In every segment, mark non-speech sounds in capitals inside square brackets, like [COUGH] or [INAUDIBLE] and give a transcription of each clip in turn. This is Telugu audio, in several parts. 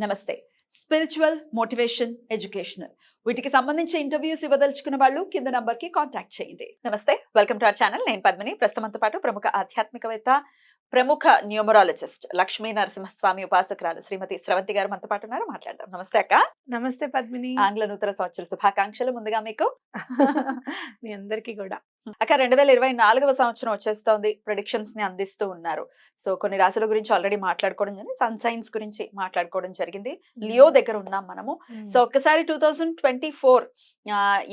నమస్తే. స్పిరిచువల్ మోటివేషన్ ఎడ్యుకేషనల్ వీటికి సంబంధించి ఇంటర్వ్యూస్ ఇవ్వదలుచుకున్న వాళ్ళు కింద నంబర్కి కాంటాక్ట్ చేయండి. నమస్తే. వెల్కమ్ టు అవర్ ఛానల్ నేను పద్మిని. ప్రస్తుతంతో పాటు ప్రముఖ ఆధ్యాత్మికవేత్త ప్రముఖ న్యూమరాలజిస్ట్ లక్ష్మీ నరసింహస్వామి ఉపాసకురాలు శ్రీమతి స్రవంతి గారు మనతో పాటు ఉన్నారు. మాట్లాడదాం. నమస్తే అక్క. నమస్తే పద్మిని. ఆంగ్ల నూతన సంవత్సర శుభాకాంక్షలు ముందుగా మీకు. [LAUGHS] మీ అందరికీ కూడా. అక్క రెండు వేల ఇరవై నాలుగవ సంవత్సరం వచ్చేస్తోంది. ప్రొడిక్షన్స్ని అందిస్తూ ఉన్నారు. సో కొన్ని రాశుల గురించి ఆల్రెడీ మాట్లాడుకోవడం జరిగింది. సన్ సైన్స్ గురించి మాట్లాడుకోవడం జరిగింది. లియో దగ్గర ఉన్నాం మనము. సో ఒక్కసారి టూ థౌజండ్ ట్వంటీ ఫోర్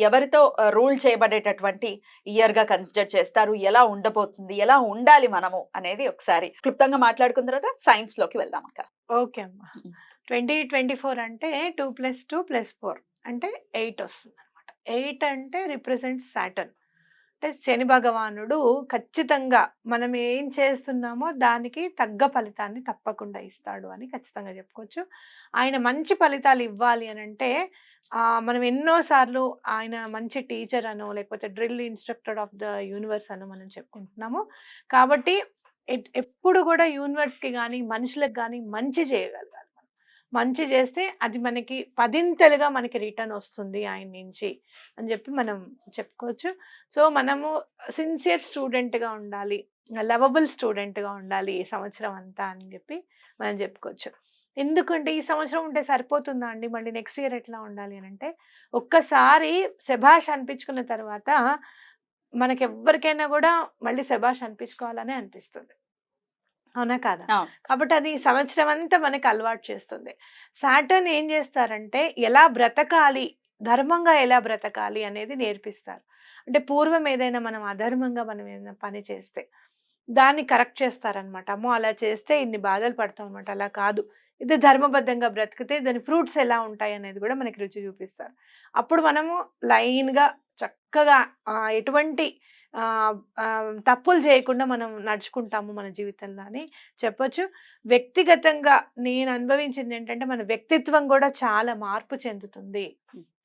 ఎవరితో రూల్ చేయబడేటటువంటి ఇయర్గా కన్సిడర్ చేస్తారు? ఎలా ఉండబోతుంది? ఎలా ఉండాలి మనము? అనేది ఒకసారి క్లుప్తంగా మాట్లాడుకున్న తర్వాత సైన్స్లోకి వెళ్దాం అక్క. ఓకే అమ్మా. మ్మ్. ట్వంటీ ట్వంటీ ఫోర్ అంటే two plus two plus four అంటే ఎయిట్ వస్తుంది అనమాట ఎయిట్ అంటే రిప్రజెంట్ సాటర్న్ అంటే శని భగవానుడు ఖచ్చితంగా మనం ఏం చేస్తున్నామో దానికి తగ్గ ఫలితాన్ని తప్పకుండా ఇస్తాడు అని ఖచ్చితంగా చెప్పుకోవచ్చు. ఆయన మంచి ఫలితాలు ఇవ్వాలి అని అంటే మనం ఎన్నోసార్లు ఆయన మంచి టీచర్ అనో లేకపోతే drill instructor of the universe అనో మనం చెప్పుకుంటున్నాము. కాబట్టి ఎప్పుడు కూడా యూనివర్స్కి కానీ మనుషులకు కానీ మంచి చేయగలగాలి. మంచి చేస్తే అది మనకి పదింతలుగా మనకి రిటర్న్ వస్తుంది ఆయన నుంచి అని చెప్పి మనం చెప్పుకోవచ్చు. సో మనము సిన్సియర్ స్టూడెంట్గా ఉండాలి లవబుల్ స్టూడెంట్గా ఉండాలి ఈ సంవత్సరం అంతా అని చెప్పి మనం చెప్పుకోవచ్చు. ఎందుకంటే ఈ సంవత్సరం ఉంటే సరిపోతుందా అండి? మళ్ళీ నెక్స్ట్ ఇయర్ ఎట్లా ఉండాలి అని అంటే ఒక్కసారి శభాష్ అనిపించుకున్న తర్వాత మనకి ఎవరికైనా కూడా మళ్ళీ శభాష్ అనిపించుకోవాలనే అనిపిస్తుంది. అవునా కాదా. కాబట్టి అది సంవత్సరం అంతా మనకి అలవాటు చేస్తుంది. సాటర్న్ ఏం చేస్తారంటే ఎలా బ్రతకాలి ధర్మంగా ఎలా బ్రతకాలి అనేది నేర్పిస్తారు. అంటే పూర్వం ఏదైనా మనం అధర్మంగా మనం ఏదైనా పని చేస్తే దాన్ని కరెక్ట్ చేస్తారనమాట. అమ్మో అలా చేస్తే ఇన్ని బాధలు పడతాం అనమాట అలా కాదు. ఇది ధర్మబద్ధంగా బ్రతికితే దాని ఫ్రూట్స్ ఎలా ఉంటాయి అనేది కూడా మనకి రుచి చూపిస్తారు. అప్పుడు మనము లైన్గా చక్కగా ఎటువంటి తప్పులు చేయకుండా మనం నడుచుకుంటాము మన జీవితంలో అని చెప్పొచ్చు. వ్యక్తిగతంగా నేను అనుభవించింది ఏంటంటే మన వ్యక్తిత్వం కూడా చాలా మార్పు చెందుతుంది.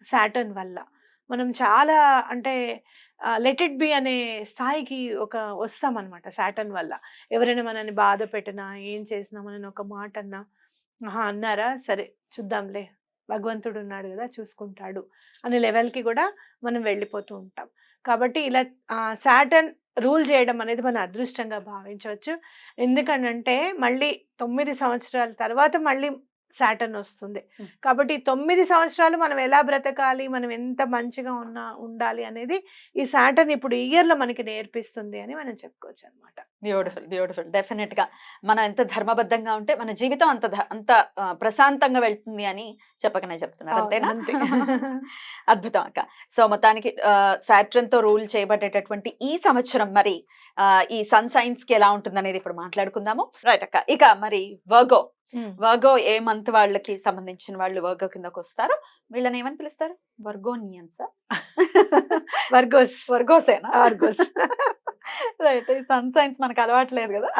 సాటర్న్ వల్ల. మనం చాలా అంటే లెట్ ఇట్ బి అనే స్థాయికి ఒక వస్తాం అనమాట సాటర్న్ వల్ల. ఎవరైనా మనల్ని బాధ పెట్టినా ఏం చేసినా మనని ఒక మాట అన్నా ఆహా అన్నారా? సరే చూద్దాంలే. భగవంతుడు ఉన్నాడు కదా చూసుకుంటాడు అనే లెవెల్కి కూడా మనం వెళ్ళిపోతూ ఉంటాం. కాబట్టి ఇలా సాటర్న్ రూల్ చేయడం అనేది మన అదృష్టంగా భావించవచ్చు. ఎందుకనంటే మళ్ళీ తొమ్మిది సంవత్సరాల తర్వాత మళ్ళీ సాటర్న్ వస్తుంది. కాబట్టి తొమ్మిది సంవత్సరాలు మనం ఎలా బ్రతకాలి మనం ఎంత మంచిగా ఉన్నా ఉండాలి అనేది ఈ సాటర్న్ ఇప్పుడు ఈ ఇయర్లో మనకి నేర్పిస్తుంది అని మనం చెప్పుకోవచ్చు అనమాట బ్యూటిఫుల్ బ్యూటిఫుల్. డెఫినెట్గా మనం ఎంత ధర్మబద్ధంగా ఉంటే మన జీవితం అంత అంత ప్రశాంతంగా వెళ్తుంది అని చెప్పకనే చెప్తున్నారు. అంతేనా? అంతే. [LAUGHS] అద్భుతం అక్క. సో మొత్తానికి తో రూల్ చేయబడేటటువంటి ఈ సంవత్సరం మరి ఆ, ఈ సన్ సైన్స్కి ఎలా ఉంటుంది అనేది ఇప్పుడు మాట్లాడుకుందాము. రైట్ అక్క. ఇక మరి వర్గో. వర్గో ఏ మంత్ వాళ్ళకి సంబంధించిన వాళ్ళు వర్గో కిందకు వస్తారు వీళ్ళని ఏమని పిలుస్తారు? వర్గోనియన్స్. వర్గోస్. వర్గోసేనా? వర్గోస్. రైట్. ఈ సన్ సైన్స్ మనకు అలవాట్లేదు కదా.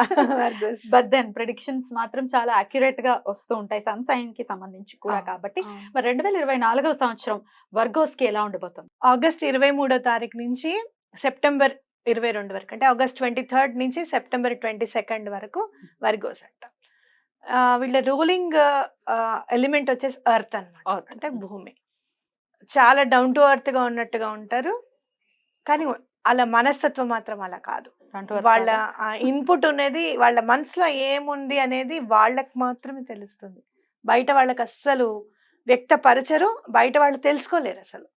వర్గోస్. బట్ దెన్ ప్రిడిక్షన్స్ మాత్రం చాలా అక్యురేట్గా వస్తూ ఉంటాయి సన్ సైన్కి సంబంధించి కూడా కాబట్టి. మరి రెండు వేల ఇరవై నాలుగవ సంవత్సరం వర్గోస్కి ఎలా ఉండబోతుంది ఆగస్ట్ ఇరవై మూడో తారీఖు నుంచి సెప్టెంబర్ ఇరవై రెండు వరకు అంటే ఆగస్ట్ ట్వంటీ థర్డ్ నుంచి సెప్టెంబర్ ట్వంటీ సెకండ్ వరకు వర్గోస్ అంట. వీళ్ళ రూలింగ్ ఎలిమెంట్ వచ్చేసి అన్నమాట. Earth. అంటే భూమి. చాలా డౌన్ టు ఎర్త్గా ఉన్నట్టుగా ఉంటారు. కానీ అలా మనస్తత్వం మాత్రం అలా కాదు. వాళ్ళ ఇన్పుట్ అనేది వాళ్ళ మనసులో ఏముంది అనేది వాళ్ళకి మాత్రమే తెలుస్తుంది. బయట వాళ్ళకి అస్సలు వ్యక్తపరచరు. బయట వాళ్ళు తెలుసుకోలేరు అసలు.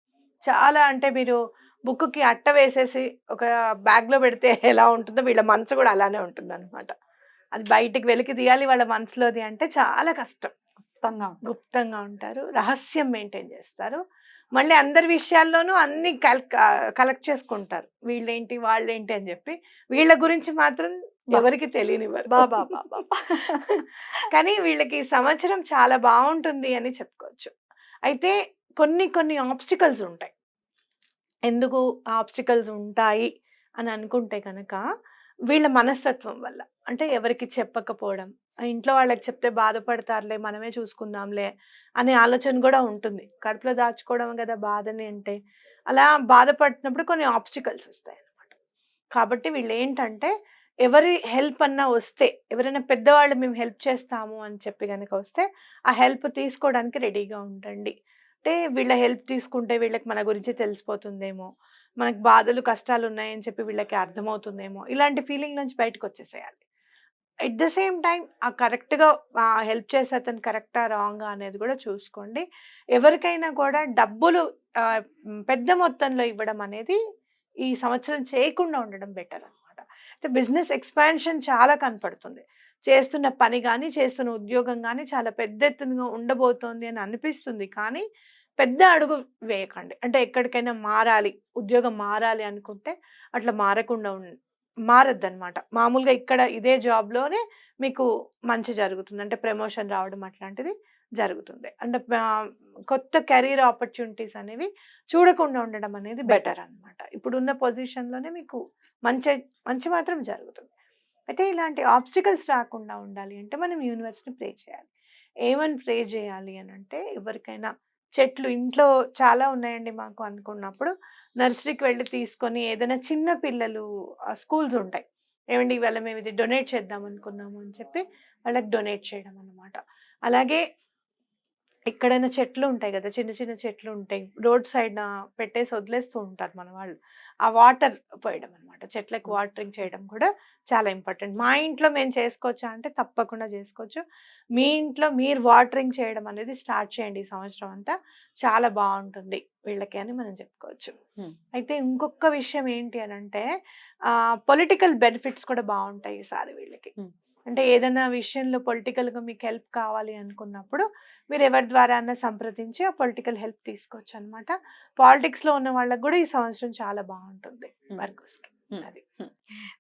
చాలా అంటే మీరు బుక్కి అట్ట వేసేసి ఒక బ్యాగ్లో పెడితే ఎలా ఉంటుందో వీళ్ళ మనసు కూడా అలానే ఉంటుంది అనమాట అది బయటికి వెలికి తీయాలి వాళ్ళ మనసులోది అంటే చాలా కష్టం. గుప్తంగా. గుప్తంగా ఉంటారు. రహస్యం మెయింటైన్ చేస్తారు. మళ్ళీ అందరి విషయాల్లోనూ అన్ని కలెక్ట్ చేసుకుంటారు. వీళ్ళేంటి వాళ్ళేంటి అని చెప్పి. వీళ్ళ గురించి మాత్రం. ఎవరికి తెలియనివ్వరు బా బా బా బా బా. [LAUGHS] కానీ వీళ్ళకి సంవత్సరం చాలా బాగుంటుంది అని చెప్పుకోవచ్చు. అయితే కొన్ని కొన్ని ఆబ్స్టికల్స్ ఉంటాయి. ఎందుకు ఆబ్స్టికల్స్ ఉంటాయి అని అనుకుంటే కనుక వీళ్ళ మనస్తత్వం వల్ల. అంటే ఎవరికి చెప్పకపోవడం. ఇంట్లో వాళ్ళకి చెప్తే బాధపడతారులే మనమే చూసుకుందాంలే అనే ఆలోచన కూడా ఉంటుంది. కడుపులో దాచుకోవడం కదా బాధని అంటే. అలా బాధపడుతున్నప్పుడు కొన్ని ఆబ్స్టికల్స్ వస్తాయి అన్నమాట కాబట్టి వీళ్ళు ఏంటంటే ఎవరి హెల్ప్ అన్నా వస్తే ఎవరైనా పెద్దవాళ్ళు మేము హెల్ప్ చేస్తాము అని చెప్పి కనుక వస్తే ఆ హెల్ప్ తీసుకోవడానికి రెడీగా ఉండండి. అంటే వీళ్ళ హెల్ప్ తీసుకుంటే వీళ్ళకి మన గురించి తెలిసిపోతుందేమో. మనకు బాధలు కష్టాలు ఉన్నాయని చెప్పి వీళ్ళకి అర్థమవుతుందేమో. ఇలాంటి ఫీలింగ్ నుంచి బయటకు వచ్చేసేయాలి ఎట్ ద సేమ్ టైం ఆ కరెక్ట్గా హెల్ప్ చేసే అతను కరెక్టా రాంగా అనేది కూడా చూసుకోండి. ఎవరికైనా కూడా డబ్బులు పెద్ద మొత్తంలో ఇవ్వడం అనేది ఈ సంవత్సరం చేయకుండా ఉండడం బెటర్ అనమాట అయితే బిజినెస్ ఎక్స్పాన్షన్ చాలా కనపడుతుంది. చేస్తున్న పని కానీ చేస్తున్న ఉద్యోగం కానీ చాలా పెద్ద ఎత్తున ఉండబోతోంది అని అనిపిస్తుంది. కానీ పెద్ద అడుగు వేయకండి. అంటే ఎక్కడికైనా మారాలి ఉద్యోగం మారాలి అనుకుంటే అట్లా మారకుండా మారద్దు అనమాట మామూలుగా ఇక్కడ ఇదే జాబ్లోనే మీకు మంచి జరుగుతుంది. అంటే ప్రమోషన్ రావడం అట్లాంటిది జరుగుతుంది. అంటే కొత్త కెరీర్ ఆపర్చునిటీస్ అనేవి చూడకుండా ఉండడం అనేది బెటర్ అన్నమాట ఇప్పుడున్న పొజిషన్లోనే మీకు మంచి మంచి మాత్రం జరుగుతుంది. అయితే ఇలాంటి ఆబ్స్టికల్స్ రాకుండా ఉండాలి అంటే మనం యూనివర్స్ని ప్రే చేయాలి. ఏమని ప్రే చేయాలి అని అంటే ఎవరికైనా చెట్లు ఇంట్లో చాలా ఉన్నాయండి మాకు అనుకున్నప్పుడు. నర్సరీకి వెళ్ళి తీసుకొని ఏదైనా చిన్న పిల్లలు స్కూల్స్ ఉంటాయి. ఏమండి ఇవాళ మేము ఇది డొనేట్ చేద్దాం అనుకున్నాము అని చెప్పి వాళ్ళకి డొనేట్ చేయడం అన్నమాట. అలాగే ఎక్కడైనా చెట్లు ఉంటాయి కదా చిన్న చిన్న చెట్లు ఉంటాయి. రోడ్ సైడ్ పెట్టేసి వదిలేస్తూ ఉంటారు మన వాళ్ళు. ఆ వాటర్ పోయడం అనమాట చెట్లకు. వాటరింగ్ చేయడం కూడా చాలా ఇంపార్టెంట్. మా ఇంట్లో మేము చేసుకోవచ్చా అంటే తప్పకుండా చేసుకోవచ్చు. మీ ఇంట్లో మీరు వాటరింగ్ చేయడం అనేది స్టార్ట్ చేయండి ఈ సంవత్సరం అంతా. చాలా బాగుంటుంది వీళ్ళకి అని మనం చెప్పుకోవచ్చు. అయితే ఇంకొక విషయం ఏంటి అని అంటే పొలిటికల్ బెనిఫిట్స్ కూడా బాగుంటాయి ఈసారి వీళ్ళకి. అంటే ఏదైనా విషయంలో పొలిటికల్గా మీకు హెల్ప్ కావాలి అనుకున్నప్పుడు మీరు ఎవరి ద్వారా అన్న సంప్రదించి ఆ పొలిటికల్ హెల్ప్ తీసుకోవచ్చు అనమాట పాలిటిక్స్లో ఉన్న వాళ్ళకి కూడా ఈ సంవత్సరం చాలా బాగుంటుంది Hmm. అది.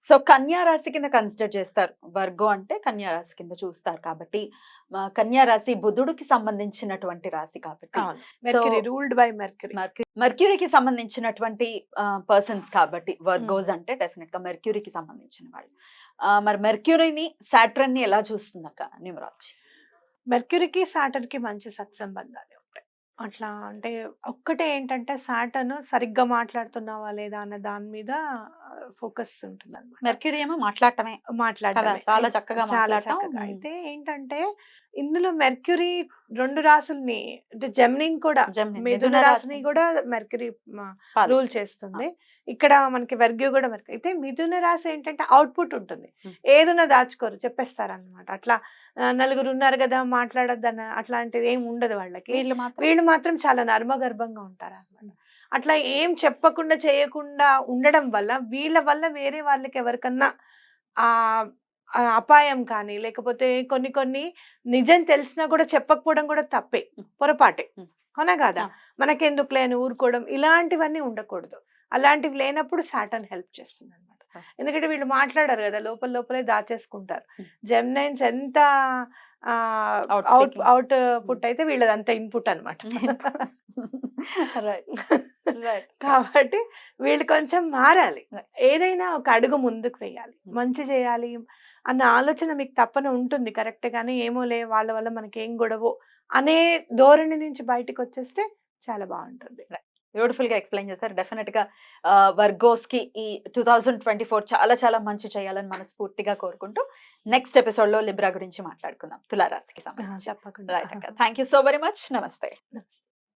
సో కన్యా రాశి కింద కన్సిడర్ చేస్తారు. వర్గో అంటే కన్యా రాశి కింద చూస్తారు కాబట్టి రాశి బుధుడికి సంబంధించినటువంటి రాశి కాబట్టి రూల్డ్ బై మెర్క్యూరీ మర్క్యూ మర్క్యూరీకి సంబంధించినటువంటి పర్సన్స్ కాబట్టి వర్గోస్ అంటే డెఫినెట్గా మెర్క్యూరీకి సంబంధించిన వాళ్ళు. మరి మెర్క్యూరీని సాట్రన్ని ఎలా చూస్తుందక్క న్యూమరాలజీ? మెర్క్యూరీకి సాటర్కి మంచి సత్సంబంధాలు. అట్లా అంటే ఒక్కటే ఏంటంటే సాటర్న్ సరిగ్గా మాట్లాడుతున్నావా లేదా అన్న దాని మీద ఫోకస్ ఉంటుంది అనమాట మెర్క్యూరీ ఏమో మాట్లాడటమే కదా, చాలా చక్కగా చాలా. చక్కగా. అయితే ఏంటంటే ఇందులో మెర్క్యూరీ రెండు రాసుల్ని అంటే జెమినిన్ కూడా మిథున రాశిని రాశి కూడా మెర్క్యూరీ రూల్. చేస్తుంది. ఇక్కడ మనకి వర్గ్యూ కూడా మెర్క్యూరీ అయితే మిథున రాశి ఏంటంటే అవుట్పుట్ ఉంటుంది. ఏదున్నా దాచుకోరు చెప్పేస్తారన్నమాట. అట్లా నలుగురు ఉన్నారు కదా మాట్లాడొద్దన్న అట్లాంటిది ఏం ఉండదు వాళ్ళకి. వీళ్ళు మాత్రం చాలా నర్మగర్భంగా ఉంటారు అనమాట అట్లా ఏం చెప్పకుండా చేయకుండా ఉండడం వల్ల వీళ్ళ వల్ల వేరే వాళ్ళకి ఎవరికన్నా ఆ అపాయం కానీ లేకపోతే కొన్ని కొన్ని నిజం తెలిసినా కూడా చెప్పకపోవడం కూడా తప్పే. పొరపాటే. అవునా కాదా. మనకెందుకు లేని ఊరుకోవడం ఇలాంటివన్నీ ఉండకూడదు అలాంటివి లేనప్పుడు సాటన్ హెల్ప్ చేస్తుంది అనమాట. ఎందుకంటే వీళ్ళు మాట్లాడారు కదా లోపల లోపలే దాచేసుకుంటారు. జెమ్నైన్స్ ఎంత అవుట్. అవుట్ పుట్ అయితే వీళ్ళది అంత ఇన్పుట్ అనమాట [LAUGHS] [LAUGHS] కాబట్టి వీళ్ళు కొంచెం మారాలి. ఏదైనా ఒక అడుగు ముందుకు వేయాలి. మంచి చేయాలి అన్న ఆలోచన మీకు తప్పన ఉంటుంది. కరెక్ట్ గానీ ఏమో లే వాళ్ళ వల్ల మనకి ఏం గొడవ అనే ధోరణి నుంచి బయటకు వచ్చేస్తే చాలా బాగుంటుంది. బ్యూటిఫుల్గా ఎక్స్ప్లెయిన్ చేశారు. డెఫినెట్గా వర్గోస్కి ఈ టూ థౌజండ్ ట్వంటీ ఫోర్ చాలా చాలా మంచి చేయాలని మనస్ఫూర్తిగా కోరుకుంటూ నెక్స్ట్ ఎపిసోడ్లో లిబ్రా గురించి మాట్లాడుకుందాం. తులారాశికి సంబంధించి. Thank you so very much నమస్తే. నమస్తే.